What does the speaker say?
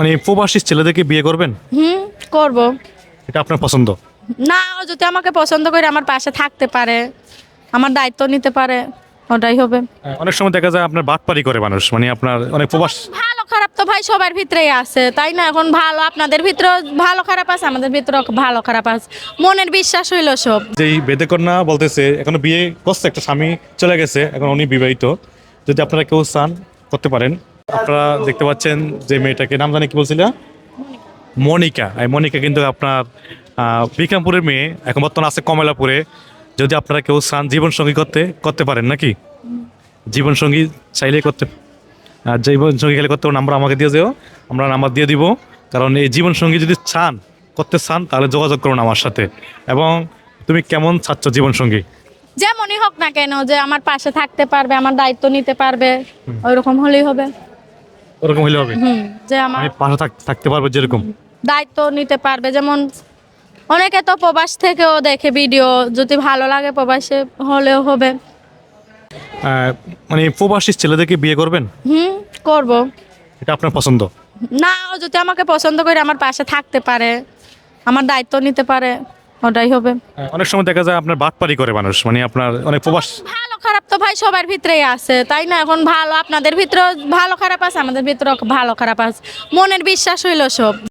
মানে প্রবাসী ছেলেদেরকে বিয়ে করবেন? হুম করব। এটা আপনার পছন্দ? না ও যদি আমাকে পছন্দ করে আমার পাশে থাকতে পারে আমার দায়িত্ব নিতে পারে ওটাই হবে। অনেক সময় দেখা যায় আপনার বাটপারি করে মানুষ মানে আপনার অনেক প্রবাস ভালো খারাপ তো ভাই সবার ভিতরেই আছে তাই না? এখন ভালো আপনাদের ভিতরেও ভালো খারাপ আছে আমাদের ভিতরেও ভালো খারাপ আছে। মনের বিশ্বাস হইল সব। যেই বেদেকন্যা বলতেছে এখন বিয়ে করছে একটা স্বামী চলে গেছে এখন উনি বিবাহিত। যদি আপনারা কেউ চান করতে পারেন। আপনারা দেখতে পাচ্ছেন যে মেয়েটাকে, নাম জানি কি বলছিল? মনিকা। এই মনিকা কিন্তু আপনার বিক্রমপুরের মেয়ে, এখন বর্তমানে আছে কমলাপুরে। যদি আপনারা কেউ চান জীবনসঙ্গী করতে করতে পারেন নাকি? জীবনসঙ্গী চাইলে করতে জীবনসঙ্গী খেলে করতে নাম্বার আমাকে দিয়ে দিও, আমরা নাম্বার দিয়ে দিব। কারণ এই জীবনসঙ্গী যদি চান, করতে চান, তাহলে যোগাযোগ করুন আমার সাথে। এবং তুমি কেমন চাচ্ছ জীবনসঙ্গী? যেমনই হোক না কেন, যে আমার পাশে থাকতে পারবে, আমার দায়িত্ব নিতে পারবে, ওইরকম হলেই হবে। ওরকম হলে হবে? হুম যে আমার আমি পাশে থাকতে পারব যেরকম? দায়িত্ব নিতে পারবে যেমন অনেকে তো প্রবাস থেকেও দেখে ভিডিও যদি ভালো লাগে প্রবাসে হলেও হবে। মানে প্রবাসী ছেলেদেরকে বিয়ে করবেন? হুম করব। এটা আপনার পছন্দ? না ও যদি আমাকে পছন্দ করে আমার পাশে থাকতে পারে আমার দায়িত্ব নিতে পারে ওটাই হবে। অনেক সময় দেখা যায় আপনার বাটপারি করে মানুষ মানে আপনার অনেক প্রবাস খারাপ তো ভাই সবার ভিতরেই আছে, তাই না? এখন ভালো, আপনাদের ভিতরেও ভালো খারাপ আছে, আমাদের ভিতরেও ভালো খারাপ আছে। মনের বিশ্বাস হইল সব।